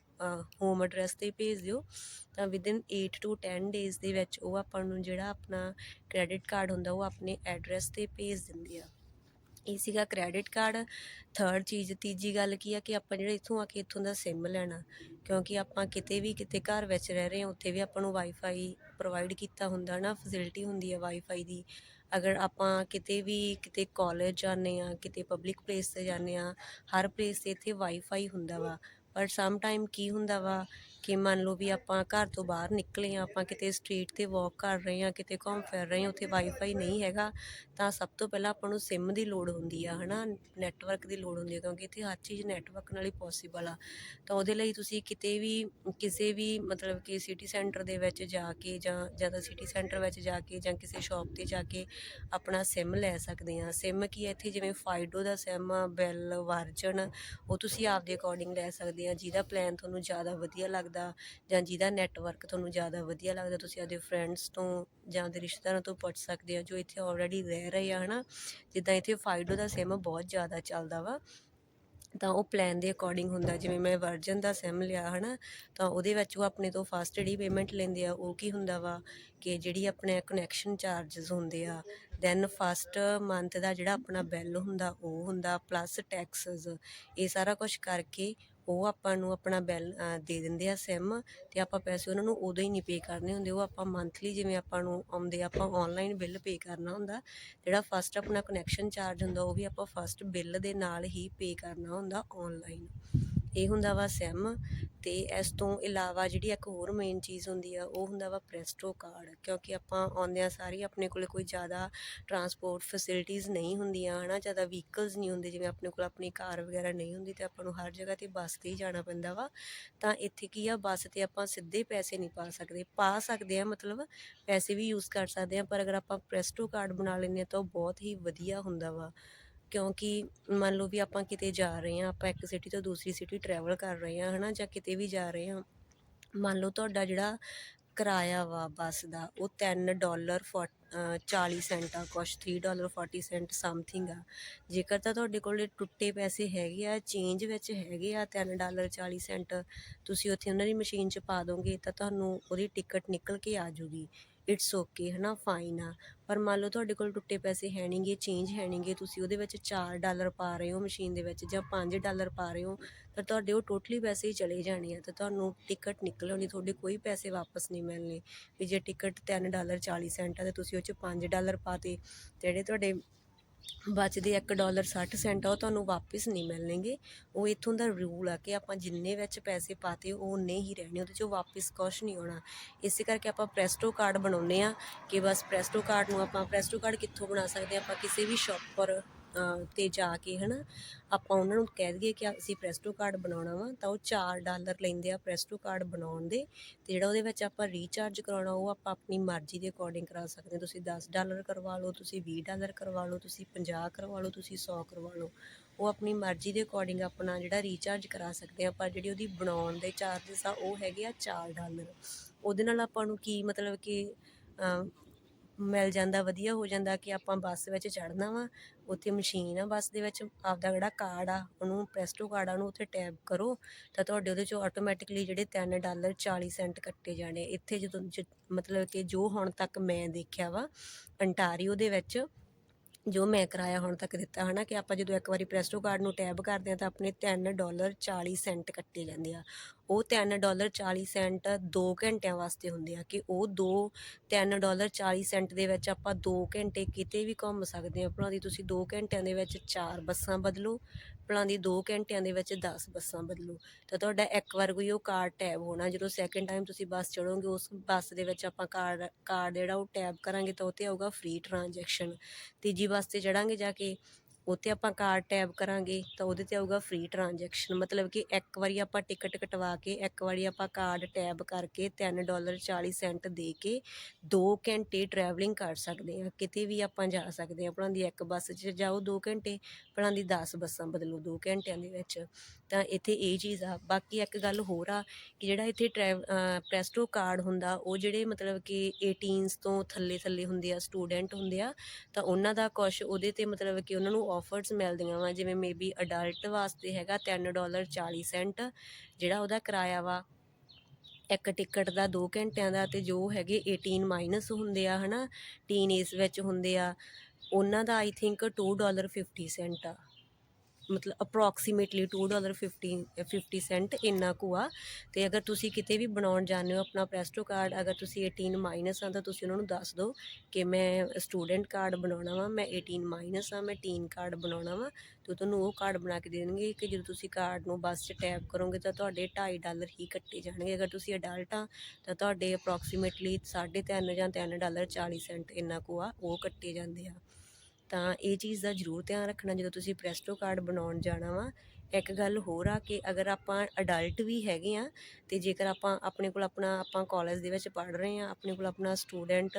ਹੋਮ ਐਡਰੈਸ ਤੇ ਭੇਜ ਦਿਓ, ਤਾਂ ਵਿਦਿਨ 8 ਟੂ 10 ਡੇਜ਼ ਦੇ ਵਿੱਚ ਉਹ ਆਪਾਂ ਨੂੰ ਜਿਹੜਾ ਆਪਣਾ ਕ੍ਰੈਡਿਟ ਕਾਰਡ ਹੁੰਦਾ ਉਹ ਆਪਣੇ ਐਡਰੈਸ ਤੇ ਭੇਜ ਦਿੰਦੇ ਆ। ਇਹ ਸੀਗਾ ਕ੍ਰੈਡਿਟ ਕਾਰਡ ਥਰਡ ਚੀਜ਼, ਤੀਜੀ ਗੱਲ ਕੀ ਆ ਕਿ ਆਪਾਂ ਜਿਹੜਾ ਇੱਥੋਂ ਆ ਕੇ ਇੱਥੋਂ ਦਾ ਸਿਮ ਲੈਣਾ, ਕਿਉਂਕਿ ਆਪਾਂ ਕਿਤੇ ਵੀ ਕਿਤੇ ਘਰ ਵਿੱਚ ਰਹਿ ਰਹੇ ਹਾਂ, ਉੱਥੇ ਵੀ ਆਪਾਂ ਨੂੰ ਵਾਈਫਾਈ ਪ੍ਰੋਵਾਈਡ ਕੀਤਾ ਹੁੰਦਾ ਨਾ ਫੈਸਿਲਿਟੀ ਹੁੰਦੀ ਹੈ ਵਾਈਫਾਈ ਦੀ। ਅਗਰ ਆਪਾਂ ਕਿਤੇ ਵੀ ਕਿਤੇ ਕਾਲਜ ਜਾਂਦੇ ਆ ਕਿਤੇ ਪਬਲਿਕ ਪਲੇਸ ਤੇ ਜਾਂਦੇ ਆ ਹਰ ਪਲੇਸ ਤੇ ਇੱਥੇ ਵਾਈਫਾਈ ਹੁੰਦਾ ਵਾ। ਪਰ ਸਮ ਟਾਈਮ ਕੀ ਹੁੰਦਾ ਵਾ ਕਿ ਮੰਨ ਲਓ ਵੀ ਆਪਾਂ ਘਰ ਤੋਂ ਬਾਹਰ ਨਿਕਲੇ ਆ ਆਪਾਂ ਕਿਤੇ ਸਟਰੀਟ ਤੇ ਵਾਕ ਕਰ ਰਹੇ ਆ ਕਿਤੇ ਘੁੰਮ ਫਿਰ ਰਹੇ ਆ ਉੱਥੇ ਵਾਈਫਾਈ ਨਹੀਂ ਹੈਗਾ, ਤਾਂ ਸਭ ਤੋਂ ਪਹਿਲਾਂ ਆਪਾਂ ਨੂੰ ਸਿਮ ਦੀ ਲੋੜ ਹੁੰਦੀ ਆ, ਹਨਾ? ਨੈਟਵਰਕ ਦੀ ਲੋੜ ਹੁੰਦੀ ਆ, ਕਿਉਂਕਿ ਇੱਥੇ ਹਰ ਚੀਜ਼ ਨੈਟਵਰਕ ਨਾਲ ਹੀ ਪੋਸੀਬਲ ਆ। ਤਾਂ ਉਹਦੇ ਲਈ ਤੁਸੀਂ ਕਿਤੇ ਵੀ, ਕਿਸੇ ਵੀ ਮਤਲਬ ਕਿ ਸਿਟੀ ਸੈਂਟਰ ਦੇ ਵਿੱਚ ਜਾ ਕੇ ਜਾਂ ਜਾਂ ਸਿਟੀ ਸੈਂਟਰ ਵਿੱਚ ਜਾ ਕੇ ਜਾਂ ਕਿਸੇ ਸ਼ਾਪ ਤੇ ਜਾ ਕੇ ਆਪਣਾ ਸਿਮ ਲੈ ਸਕਦੇ ਆ ਸਿਮ ਕੀ ਹੈ ਇੱਥੇ ਜਿਵੇਂ ਫਾਈਡੋ ਦਾ ਸਿਮ ਆ ਬੈਲ ਵਰਜਨ ਉਹ ਤੁਸੀਂ ਆਪਦੇ ਅਕੋਰਡਿੰਗ ਲੈ ਸਕਦੇ ਸਕਦੇ ਆ ਜਿਹਦਾ ਪਲਾਨ ਤੁਹਾਨੂੰ ਜ਼ਿਆਦਾ ਵਧੀਆ ਲੱਗਦਾ ਜਾਂ ਜਿਹਦਾ ਨੈਟਵਰਕ ਤੁਹਾਨੂੰ ਜ਼ਿਆਦਾ ਵਧੀਆ ਲੱਗਦਾ, ਤੁਸੀਂ ਆਪਦੇ ਫਰੈਂਡਸ ਤੋਂ ਜਾਂ ਆਪਦੇ ਰਿਸ਼ਤੇਦਾਰਾਂ ਤੋਂ ਪੁੱਛ ਸਕਦੇ ਹੋ, ਜੋ ਇੱਥੇ ਆਲਰੇਡੀ ਰਹਿ ਰਹੇ ਆ, ਹਨਾ? ਜਿੱਦਾਂ ਇੱਥੇ ਫਾਈਡੋ ਦਾ ਸਿਮ ਬਹੁਤ ਜ਼ਿਆਦਾ ਚੱਲਦਾ ਵਾ, ਤਾਂ ਉਹ ਪਲਾਨ ਦੇ ਅਕੋਰਡਿੰਗ ਹੁੰਦਾ, ਜਿਵੇਂ ਮੈਂ ਵਰਜਨ ਦਾ ਸਿਮ ਲਿਆ, ਹਨਾ? ਤਾਂ ਉਹਦੇ ਵਿੱਚ ਉਹ ਆਪਣੇ ਤੋਂ ਫਸਟ ਜਿਹੜੀ ਪੇਮੈਂਟ ਲੈਂਦੇ ਆ, ਉਹ ਕੀ ਹੁੰਦਾ ਵਾ ਕਿ ਜਿਹੜੀ ਆਪਣੇ ਕਨੈਕਸ਼ਨ ਚਾਰजेस ਹੁੰਦੇ ਆ ਦੈਨ ਫਸਟ ਮੰਥ ਦਾ ਜਿਹੜਾ ਆਪਣਾ ਬਿੱਲ ਹੁੰਦਾ, ਉਹ ਹੁੰਦਾ ਪਲੱਸ ਟੈਕਸਸ ਇਹ ਸਾਰਾ ਕੁਝ ਕਰਕੇ ਉਹ ਆਪਾਂ ਨੂੰ ਆਪਣਾ ਬੈਲ ਦੇ ਦਿੰਦੇ ਆ ਸਿਮ ਅਤੇ ਆਪਾਂ ਪੈਸੇ ਉਹਨਾਂ ਨੂੰ ਉਦੋਂ ਹੀ ਨਹੀਂ ਪੇ ਕਰਨੇ ਹੁੰਦੇ, ਉਹ ਆਪਾਂ ਮੰਥਲੀ ਜਿਵੇਂ ਆਪਾਂ ਨੂੰ ਆਉਂਦੇ ਆਪਾਂ ਔਨਲਾਈਨ ਬਿੱਲ ਪੇ ਕਰਨਾ ਹੁੰਦਾ, ਜਿਹੜਾ ਫਸਟ ਆਪਣਾ ਕਨੈਕਸ਼ਨ ਚਾਰਜ ਹੁੰਦਾ, ਉਹ ਵੀ ਆਪਾਂ ਫਸਟ ਬਿੱਲ ਦੇ ਨਾਲ ਹੀ ਪੇ ਕਰਨਾ ਹੁੰਦਾ ਔਨਲਾਈਨ ਇਹ ਹੁੰਦਾ ਵਾ ਸਿਮ ਅਤੇ ਇਸ ਤੋਂ ਇਲਾਵਾ ਜਿਹੜੀ ਇੱਕ ਹੋਰ ਮੇਨ ਚੀਜ਼ ਹੁੰਦੀ ਆ, ਉਹ ਹੁੰਦਾ ਵਾ ਪ੍ਰੈਸਟੋ ਕਾਰਡ ਕਿਉਂਕਿ ਆਪਾਂ ਆਉਂਦਿਆਂ ਸਾਰੀ ਆਪਣੇ ਕੋਲ ਕੋਈ ਜ਼ਿਆਦਾ ਟਰਾਂਸਪੋਰਟ ਫੈਸਿਲਿਟੀਜ਼ ਨਹੀਂ ਹੁੰਦੀਆਂ ਹੈ ਨਾ ਜ਼ਿਆਦਾ ਵਹੀਕਲਸ ਨਹੀਂ ਹੁੰਦੇ, ਜਿਵੇਂ ਆਪਣੇ ਕੋਲ ਆਪਣੀ ਕਾਰ ਵਗੈਰਾ ਨਹੀਂ ਹੁੰਦੀ ਤੇ ਆਪਾਂ ਨੂੰ ਹਰ ਜਗ੍ਹਾ ਤੇ ਬੱਸ ਤੇ ਹੀ ਜਾਣਾ ਪੈਂਦਾ ਵਾ, ਤਾਂ ਇੱਥੇ ਕੀ ਆ, ਬੱਸ ਤੇ ਆਪਾਂ ਸਿੱਧੇ ਪੈਸੇ ਨਹੀਂ ਪਾ ਸਕਦੇ ਪਾ ਸਕਦੇ ਆ ਮਤਲਬ ਪੈਸੇ ਵੀ ਯੂਜ਼ ਕਰ ਸਕਦੇ ਆ, ਪਰ ਅਗਰ ਆਪਾਂ ਪ੍ਰੈਸਟੋ ਕਾਰਡ ਬਣਾ ਲੈਂਦੇ ਹਾਂ ਤਾਂ ਉਹ ਬਹੁਤ ਹੀ ਵਧੀਆ ਹੁੰਦਾ ਵਾ। ਕਿਉਂਕਿ ਮੰਨ ਲਓ ਵੀ ਆਪਾਂ ਕਿਤੇ ਜਾ ਰਹੇ ਹਾਂ, ਆਪਾਂ ਇੱਕ ਸਿਟੀ ਤੋਂ ਦੂਸਰੀ ਸਿਟੀ ਟਰੈਵਲ ਕਰ ਰਹੇ ਹਾਂ ਹੈ ਨਾ ਜਾਂ ਕਿਤੇ ਵੀ ਜਾ ਰਹੇ ਹਾਂ, ਮੰਨ ਲਓ ਤੁਹਾਡਾ ਜਿਹੜਾ ਕਿਰਾਇਆ ਵਾ ਬੱਸ ਦਾ, ਉਹ 3 ਡਾਲਰ 40 ਸੈਂਟ ਆ, ਕੁਛ 3 ਡਾਲਰ 40 ਸੈਂਟ ਸਮਥਿੰਗ ਆ। ਜੇਕਰ ਤਾਂ ਤੁਹਾਡੇ ਕੋਲ ਟੁੱਟੇ ਪੈਸੇ ਹੈਗੇ ਆ ਚੇਂਜ ਵਿੱਚ ਹੈਗੇ ਆ 3 ਡਾਲਰ 40 ਸੈਂਟ ਤੁਸੀਂ ਉੱਥੇ ਉਹਨਾਂ ਦੀ ਮਸ਼ੀਨ 'ਚ ਪਾ ਦੋਗੇ, ਤਾਂ ਤੁਹਾਨੂੰ ਉਹਦੀ ਟਿਕਟ ਨਿਕਲ ਕੇ ਆ ਜੂਗੀ। ਇਟਸ ਓਕੇ ਹੈ ਨਾ ਫਾਈਨ ਆ। ਪਰ ਮੰਨ ਲਓ ਤੁਹਾਡੇ ਕੋਲ ਟੁੱਟੇ ਪੈਸੇ ਹੈ ਨਹੀਂਗੇ ਚੇਂਜ ਹੈ ਨਹੀਂਗੇ ਤੁਸੀਂ ਉਹਦੇ ਵਿੱਚ ਚਾਰ ਡਾਲਰ ਪਾ ਰਹੇ ਹੋ ਮਸ਼ੀਨ ਦੇ ਵਿੱਚ ਜਾਂ 5 ਡਾਲਰ ਪਾ ਰਹੇ ਹੋ, ਤਾਂ ਤੁਹਾਡੇ ਉਹ ਟੋਟਲੀ ਪੈਸੇ ਹੀ ਚਲੇ ਜਾਣੇ ਆ। ਤਾਂ ਤੁਹਾਨੂੰ ਟਿਕਟ ਨਿਕਲਣੀ ਤੁਹਾਡੇ ਕੋਈ ਪੈਸੇ ਵਾਪਸ ਨਹੀਂ ਮਿਲਣੇ। ਵੀ ਜੇ ਟਿਕਟ 3 ਡਾਲਰ 40 ਸੈਂਟ ਆ ਤੇ ਤੁਸੀਂ ਉਹ 'ਚ 5 ਡਾਲਰ ਪਾਤੇ ਤੇ, ਜਿਹੜੇ ਤੁਹਾਡੇ ਬਚਦੇ 1 ਡਾਲਰ 60 ਸੈਂਟ ਆ, ਉਹ ਤੁਹਾਨੂੰ ਵਾਪਸ ਨਹੀਂ ਮਿਲਣਗੇ। ਉਹ ਇੱਥੋਂ ਦਾ ਰੂਲ ਆ ਕਿ ਆਪਾਂ ਜਿੰਨੇ ਵਿੱਚ ਪੈਸੇ ਪਾਤੇ, ਉਹ ਉਨੇ ਹੀ ਰਹਿਣੇ, ਉਹਦੇ ਚੋਂ ਵਾਪਸ ਕੁਛ ਨਹੀਂ ਆਉਣਾ। ਇਸੇ ਕਰਕੇ ਆਪਾਂ ਪ੍ਰੈਸਟੋ ਕਾਰਡ ਬਣਾਉਂਦੇ ਆ ਕਿ ਬਸ ਪ੍ਰੈਸਟੋ ਕਾਰਡ ਨੂੰ ਆਪਾਂ ਪ੍ਰੈਸਟੋ ਕਾਰਡ ਕਿੱਥੋਂ ਬਣਾ ਸਕਦੇ ਆ? ਆਪਾਂ ਕਿਸੇ ਵੀ ਸ਼ਾਪ ਪਰ ਤੇ ਜਾ ਕੇ ਹਨਾ, ਆਪਾਂ ਉਹਨਾਂ ਨੂੰ ਕਹਿ ਦਈਏ ਕਿ ਅਸੀਂ ਪ੍ਰੈਸਟੋ ਕਾਰਡ ਬਣਾਉਣਾ ਵਾ, ਤਾਂ ਉਹ 4 ਡਾਲਰ ਲੈਂਦੇ ਆ ਪ੍ਰੈਸਟੋ ਕਾਰਡ ਬਣਾਉਣ ਦੇ, ਤੇ ਜਿਹੜਾ ਉਹਦੇ ਵਿੱਚ ਆਪਾਂ ਰੀਚਾਰਜ ਕਰਾਉਣਾ, ਉਹ ਆਪਾਂ ਆਪਣੀ ਮਰਜ਼ੀ ਦੇ ਅਕੋਰਡਿੰਗ ਕਰਾ ਸਕਦੇ ਹਾਂ। ਤੁਸੀਂ 10 ਡਾਲਰ ਕਰਵਾ ਲਓ, ਤੁਸੀਂ 20 ਡਾਲਰ ਕਰਵਾ ਲਓ, ਤੁਸੀਂ 50 ਕਰਵਾ ਲਓ, ਤੁਸੀਂ 100 ਕਰਵਾ ਲਓ। ਉਹ ਆਪਣੀ ਮਰਜ਼ੀ ਦੇ ਅਕੋਰਡਿੰਗ ਆਪਣਾ ਜਿਹੜਾ ਰੀਚਾਰਜ ਕਰਾ ਸਕਦੇ ਆ ਪਰ ਜਿਹੜੀ ਉਹਦੀ ਬਣਾਉਣ ਦੇ ਚਾਰजेस ਆ, ਉਹ ਹੈਗੇ ਆ 4 ਡਾਲਰ। ਉਹਦੇ ਨਾਲ ਆਪਾਂ ਨੂੰ ਕੀ ਮਤਲਬ ਕਿ ਮਿਲ ਜਾਂਦਾ, ਵਧੀਆ ਹੋ ਜਾਂਦਾ ਕਿ ਆਪਾਂ ਬੱਸ ਵਿੱਚ ਚੜ੍ਹਨਾ ਵਾ, ਉੱਥੇ ਮਸ਼ੀਨ ਆ ਬੱਸ ਦੇ ਵਿੱਚ, ਆਪਦਾ ਜਿਹੜਾ ਕਾਰਡ ਆ, ਉਹਨੂੰ ਪ੍ਰੈਸਟੋ ਕਾਰਡ ਆ, ਉਹਨੂੰ ਉੱਥੇ ਟੈਪ ਕਰੋ, ਤਾਂ ਤੁਹਾਡੇ ਉਹਦੇ ਚੋਂ ਆਟੋਮੈਟਿਕਲੀ ਜਿਹੜੇ 3 ਡਾਲਰ 40 ਸੈਂਟ ਕੱਟੇ ਜਾਣੇ। ਇੱਥੇ ਜਦੋਂ ਜ- ਮਤਲਬ ਕਿ ਜੋ ਹੁਣ ਤੱਕ ਮੈਂ ਦੇਖਿਆ ਵਾ ਅੰਟਾਰੀਓ ਦੇ ਵਿੱਚ, ਜੋ ਮੈਂ ਕਿਰਾਇਆ ਹੁਣ ਤੱਕ ਦਿੱਤਾ, ਹਨਾ, ਕਿ ਆਪਾਂ ਜਦੋਂ ਇੱਕ ਵਾਰੀ ਪ੍ਰੈਸਟੋ ਕਾਰਡ ਨੂੰ ਟੈਬ ਕਰਦੇ ਆ, ਤਾਂ ਆਪਣੇ 3 ਡਾਲਰ 40 ਸੈਂਟ ਕੱਟੇ ਜਾਂਦੇ ਆ। ਉਹ ਤਿੰਨ ਡਾਲਰ 40 ਸੈਂਟ ਦੋ ਘੰਟਿਆਂ ਵਾਸਤੇ ਹੁੰਦੇ ਆ ਕਿ ਉਹ 2 3 ਡਾਲਰ 40 ਸੈਂਟ ਦੇ ਵਿੱਚ ਆਪਾਂ ਦੋ ਘੰਟੇ ਕਿਤੇ ਵੀ ਘੁੰਮ ਸਕਦੇ ਹਾਂ। ਭਲਾ ਦੀ ਤੁਸੀਂ ਦੋ ਘੰਟਿਆਂ ਦੇ ਵਿੱਚ ਚਾਰ ਬੱਸਾਂ ਬਦਲੋ, ਭਲਾ ਦੀ ਦੋ ਘੰਟਿਆਂ ਦੇ ਵਿੱਚ 10 ਬੱਸਾਂ ਬਦਲੋ। ਤਾਂ ਤੁਹਾਡਾ ਇੱਕ ਵਾਰ ਕੋਈ ਉਹ ਕਾਰਡ ਟੈਬ ਹੋਣਾ, ਜਦੋਂ ਸੈਕਿੰਡ ਟਾਈਮ ਤੁਸੀਂ ਬੱਸ ਚੜੋਗੇ ਉਸ ਬੱਸ ਦੇ ਵਿੱਚ ਆਪਾਂ ਕਾਰਡ ਕਾਰਡ ਜਿਹੜਾ ਉਹ ਟੈਬ ਕਰਾਂਗੇ ਤਾਂ ਉਹ 'ਤੇ ਆਊਗਾ ਫ੍ਰੀ ਟ੍ਰਾਂਜੈਕਸ਼ਨ ਤੀਜੀ ਬੱਸ 'ਤੇ ਚੜਾਂਗੇ ਜਾ ਕੇ ਉੱਥੇ ਆਪਾਂ ਕਾਰਡ ਟੈਬ ਕਰਾਂਗੇ ਤਾਂ ਉਹਦੇ ਤੇ ਆਊਗਾ ਫ੍ਰੀ ਟ੍ਰਾਂਜੈਕਸ਼ਨ ਮਤਲਬ ਕਿ ਇੱਕ ਵਾਰੀ ਆਪਾਂ ਟਿਕਟ ਕਟਵਾ ਕੇ, ਇੱਕ ਵਾਰੀ ਆਪਾਂ ਕਾਰਡ ਟੈਬ ਕਰਕੇ 3 ਡਾਲਰ 40 ਸੈਂਟ ਦੇ ਕੇ 2 ਘੰਟੇ ਟਰੈਵਲਿੰਗ ਕਰ ਸਕਦੇ ਹਾਂ। ਕਿਤੇ ਵੀ ਆਪਾਂ ਜਾ ਸਕਦੇ ਹਾਂ ਆਪਣਾ ਦੀ ਇੱਕ ਬੱਸ 'ਚ ਜਾਓ 2 ਘੰਟੇ ਆਪਣਾ ਦੀ 10 ਬੱਸਾਂ ਬਦਲੋ 2 ਘੰਟਿਆਂ ਦੇ ਵਿੱਚ। ਤਾਂ ਇੱਥੇ ਇਹ ਚੀਜ਼ ਆ। ਬਾਕੀ ਇੱਕ ਗੱਲ ਹੋਰ ਆ ਕਿ ਜਿਹੜਾ ਇੱਥੇ ਟਰੈਵ ਪ੍ਰੈਸਟੋ ਕਾਰਡ ਹੁੰਦਾ, ਉਹ ਜਿਹੜੇ ਮਤਲਬ ਕਿ 18s ਤੋਂ ਥੱਲੇ ਥੱਲੇ ਹੁੰਦੇ ਆ ਸਟੂਡੈਂਟ ਹੁੰਦੇ ਆ, ਤਾਂ ਉਹਨਾਂ ਦਾ ਕੁਛ ਉਹਦੇ ਤੇ ਮਤਲਬ ਕਿ ਉਹਨਾਂ ਨੂੰ ਆਫਰਸ ਮਿਲਦੀਆਂ ਵਾ, ਜਿਵੇਂ ਮੇਬੀ ਅਡਲਟ ਵਾਸਤੇ ਹੈਗਾ 3 ਡਾਲਰ 40 ਸੈਂਟ ਜਿਹੜਾ ਉਹਦਾ ਕਿਰਾਇਆ ਵਾ, ਇੱਕ ਟਿਕਟ ਦਾ 2 ਘੰਟਿਆਂ ਦਾ ਤੇ ਜੋ ਹੈਗੇ 18 ਮਾਈਨਸ ਹੁੰਦੇ ਆ ਹਨਾ ਟੀਨ ਏਜ ਵਿੱਚ ਹੁੰਦੇ ਆ, ਉਹਨਾਂ ਦਾ ਆਈ ਥਿੰਕ 2 ਡਾਲਰ 50 ਸੈਂਟ ਆ। ਮਤਲਬ ਅਪਰੋਕਸੀਮੇਟਲੀ 2 ਡਾਲਰ 50 50 ਸੈਂਟ ਇੰਨਾ ਕੁ ਆ। ਤੇ ਅਗਰ ਤੁਸੀਂ ਕਿਤੇ ਵੀ ਬਣਾਉਣ ਜਾਂਦੇ ਹੋ, ਆਪਣਾ ਪ੍ਰੈਸਟੋ ਕਾਰਡ ਅਗਰ ਤੁਸੀਂ 18 ਮਾਈਨਸ ਆ, ਤਾਂ ਤੁਸੀਂ ਉਹਨਾਂ ਨੂੰ ਦੱਸ ਦਿਓ ਕਿ ਮੈਂ ਸਟੂਡੈਂਟ ਕਾਰਡ ਬਣਾਉਣਾ ਵਾ, ਮੈਂ 18 ਮਾਈਨਸ ਆ, ਮੈਂ ਟੀਨ ਕਾਰਡ ਬਣਾਉਣਾ ਵਾ। ਤੇ ਤੁਹਾਨੂੰ ਉਹ ਕਾਰਡ ਬਣਾ ਕੇ ਦੇ ਦੇਣਗੇ ਕਿ ਜਦੋਂ ਤੁਸੀਂ ਕਾਰਡ ਨੂੰ ਬੱਸ 'ਚ ਟੈਪ ਕਰੋਗੇ, ਤਾਂ ਤੁਹਾਡੇ 2.5 ਡਾਲਰ ਹੀ ਕੱਟੇ ਜਾਣਗੇ। ਅਗਰ ਤੁਸੀਂ ਅਡਲਟ ਆ, ਤਾਂ ਤੁਹਾਡੇ ਅਪਰੋਕਸੀਮੇਟਲੀ 3.5 ਜਾਂ 3 ਡਾਲਰ 40 ਸੈਂਟ ਇੰਨਾ ਕੁ ਆ, ਉਹ ਕੱਟੇ ਜਾਂਦੇ ਆ। ਤਾਂ ਇਹ ਚੀਜ਼ ਦਾ ਜ਼ਰੂਰ ਧਿਆਨ ਰੱਖਣਾ, ਜਦੋਂ ਤੁਸੀਂ ਪ੍ਰੈਸਟੋ ਕਾਰਡ ਬਣਾਉਣ ਜਾਣਾ ਵਾ, ਇੱਕ ਗੱਲ ਹੋਰ ਆ ਕਿ ਅਗਰ ਆਪਾਂ ਅਡਲਟ ਵੀ ਹੈਗੇ ਆ, ਤੇ ਜੇਕਰ ਆਪਾਂ ਆਪਣੇ ਕੋਲ ਆਪਣਾ, ਆਪਾਂ ਕਾਲਜ ਦੇ ਵਿੱਚ ਪੜ੍ਹ ਰਹੇ ਆ, ਆਪਣੇ ਕੋਲ ਆਪਣਾ ਸਟੂਡੈਂਟ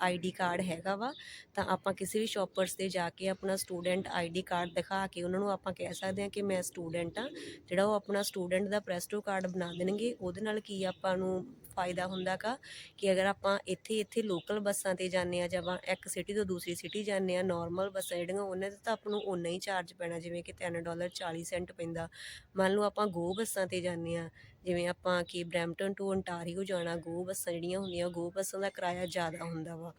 ਆਈਡੀ ਕਾਰਡ ਹੈਗਾ ਵਾ, ਤਾਂ ਆਪਾਂ ਕਿਸੇ ਵੀ ਸ਼ਾਪਰਸ ਤੇ ਜਾ ਕੇ ਆਪਣਾ ਸਟੂਡੈਂਟ ਆਈਡੀ ਕਾਰਡ ਦਿਖਾ ਕੇ ਉਹਨਾਂ ਨੂੰ ਆਪਾਂ ਕਹਿ ਸਕਦੇ ਹਾਂ ਕਿ ਮੈਂ ਸਟੂਡੈਂਟ ਆ, ਜਿਹੜਾ ਉਹ ਆਪਣਾ ਸਟੂਡੈਂਟ ਦਾ ਪ੍ਰੈਸਟੋ ਕਾਰਡ ਬਣਾ ਦੇਣਗੇ, ਉਹਦੇ ਨਾਲ ਕੀ ਆਪਾਂ ਨੂੰ ਫਾਇਦਾ ਹੁੰਦਾ ਗਾ ਕਿ ਅਗਰ ਆਪਾਂ ਇੱਥੇ ਇੱਥੇ ਲੋਕਲ ਬੱਸਾਂ ਤੇ ਜਾਂਦੇ ਆ ਜਾਂ ਆਪਾਂ ਇੱਕ ਸਿਟੀ ਤੋਂ ਦੂਸਰੀ ਸਿਟੀ ਜਾਂਦੇ ਆ ਨਾਰਮਲ ਬੱਸਾਂ ਜਿਹੜੀਆਂ ਉਹਨਾਂ ਦੇ ਤਾਂ ਆਪਾਂ ਨੂੰ ਉਨਾ ਹੀ ਚਾਰਜ ਪੈਣਾ, ਜਿਵੇਂ ਕਿ 3 ਡਾਲਰ 40 ਸੈਂਟ ਪੈਂਦਾ। ਮੰਨ ਲਓ ਆਪਾਂ ਗੋ ਬੱਸਾਂ ਤੇ ਜਾਂਦੇ ਆ ਜਿਵੇਂ ਆਪਾਂ ਕਿ ਬਰੈਂਪਟਨ ਟੂ ਅੰਟਾਰੀਓ ਜਾਣਾ ਗੋ ਬੱਸਾਂ ਜਿਹੜੀਆਂ ਹੁੰਦੀਆਂ ਗੋ ਬੱਸਾਂ ਦਾ ਕਿਰਾਇਆ ਜ਼ਿਆਦਾ ਹੁੰਦਾ ਵਾ।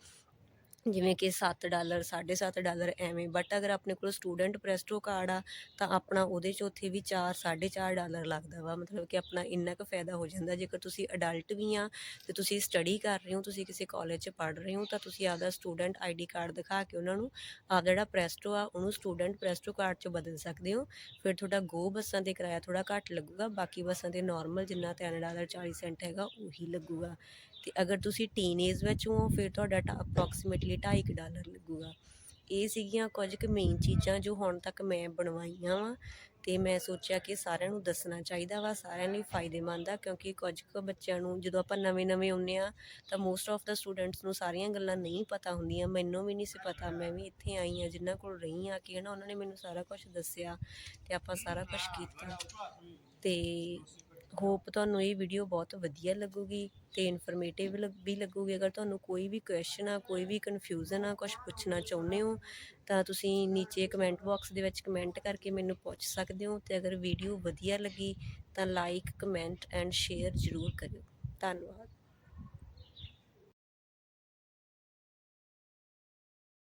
ਜਿਵੇਂ ਕਿ 7 ਡਾਲਰ 7.5 ਡਾਲਰ ਐਵੇਂ ਬਟ ਅਗਰ ਆਪਣੇ ਕੋਲ ਸਟੂਡੈਂਟ ਪ੍ਰੈਸਟੋ ਕਾਰਡ ਆ, ਤਾਂ ਆਪਣਾ ਉਹਦੇ 'ਚ ਉੱਥੇ ਵੀ 4 4.5 ਡਾਲਰ ਲੱਗਦਾ ਵਾ, ਮਤਲਬ ਕਿ ਆਪਣਾ ਇੰਨਾ ਕੁ ਫਾਇਦਾ ਹੋ ਜਾਂਦਾ। ਜੇਕਰ ਤੁਸੀਂ ਅਡਲਟ ਵੀ ਆ ਤੇ ਤੁਸੀਂ ਸਟੱਡੀ ਕਰ ਰਹੇ ਹੋ, ਤੁਸੀਂ ਕਿਸੇ ਕਾਲਜ 'ਚ ਪੜ੍ਹ ਰਹੇ ਹੋ, ਤਾਂ ਤੁਸੀਂ ਆਪਦਾ ਸਟੂਡੈਂਟ ਆਈਡੀ ਕਾਰਡ ਦਿਖਾ ਕੇ ਉਹਨਾਂ ਨੂੰ ਆਪਦਾ ਜਿਹੜਾ ਪ੍ਰੈਸਟੋ ਆ, ਉਹਨੂੰ ਸਟੂਡੈਂਟ ਪ੍ਰੈਸਟੋ ਕਾਰਡ 'ਚ ਬਦਲ ਸਕਦੇ ਹੋ। ਫਿਰ ਤੁਹਾਡਾ ਗੋ ਬੱਸਾਂ ਤੇ ਕਿਰਾਇਆ ਥੋੜਾ ਘੱਟ ਲੱਗੂਗਾ, ਬਾਕੀ ਬੱਸਾਂ ਤੇ ਨਾਰਮਲ ਜਿੰਨਾ 3 ਡਾਲਰ 40 ਸੈਂਟ ਹੈਗਾ, ਉਹੀ ਲੱਗੂਗਾ। ਤੇ ਅਗਰ ਤੁਸੀਂ ਟੀਨੇਜ ਵਿੱਚ ਹੋ, ਫਿਰ ਤੁਹਾਡਾ ਅਪਰੋਕਸੀਮੇਟਲੀ 2.5 ਡਾਲਰ ਲੱਗੂਗਾ। ਇਹ ਸੀਗੀਆਂ ਕੁਝ ਕੁ ਮੇਨ ਚੀਜ਼ਾਂ ਜੋ ਹੁਣ ਤੱਕ ਮੈਂ ਬਣਵਾਈਆਂ ਵਾ ਤੇ ਮੈਂ ਸੋਚਿਆ ਕਿ ਸਾਰਿਆਂ ਨੂੰ ਦੱਸਣਾ ਚਾਹੀਦਾ ਵਾ, ਸਾਰਿਆਂ ਲਈ ਫਾਇਦੇਮੰਦ ਆ, ਕਿਉਂਕਿ ਕੁਝ ਕੁ ਬੱਚਿਆਂ ਨੂੰ ਜਦੋਂ ਆਪਾਂ ਨਵੇਂ-ਨਵੇਂ ਆਉਂਦੇ ਆ ਤਾਂ ਮੋਸਟ ਆਫ ਦਾ ਸਟੂਡੈਂਟਸ ਨੂੰ ਸਾਰੀਆਂ ਗੱਲਾਂ ਨਹੀਂ ਪਤਾ ਹੁੰਦੀਆਂ, ਮੈਨੂੰ ਵੀ ਨਹੀਂ ਸੀ ਪਤਾ, ਮੈਂ ਵੀ ਇੱਥੇ ਆਈ ਆ ਜਿਨ੍ਹਾਂ ਕੋਲ ਰਹੀ ਆ ਕਿ ਹਨਾ, ਉਹਨਾਂ ਨੇ ਮੈਨੂੰ ਸਾਰਾ ਕੁਝ ਦੱਸਿਆ ਤੇ ਆਪਾਂ ਸਾਰਾ ਕੁਝ ਕੀਤਾ। ਤੇ ਹੋਪ ਤੁਹਾਨੂੰ ਇਹ ਵੀਡੀਓ ਬਹੁਤ ਵਧੀਆ ਲੱਗੂਗੀ ਤੇ ਇਨਫੋਰਮੇਟਿਵ ਵੀ ਲੱਗੂਗੀ। ਅਗਰ ਤੁਹਾਨੂੰ ਕੋਈ ਵੀ ਕੁਐਸਚਨ ਆ, ਕੋਈ ਵੀ ਕਨਫਿਊਜ਼ਨ ਆ ਕੁਝ ਪੁੱਛਣਾ ਚਾਹੁੰਦੇ ਹੋ, ਤਾਂ ਤੁਸੀਂ ਨੀਚੇ ਕਮੈਂਟ ਬਾਕਸ ਦੇ ਵਿੱਚ ਕਮੈਂਟ ਕਰਕੇ ਮੈਨੂੰ ਪੁੱਛ ਸਕਦੇ ਹੋ ਤੇ ਅਗਰ ਵੀਡੀਓ ਵਧੀਆ ਲੱਗੀ ਤਾਂ ਲਾਈਕ ਕਮੈਂਟ ਐਂਡ ਸ਼ੇਅਰ ਜ਼ਰੂਰ ਕਰਿਓ। ਧੰਨਵਾਦ।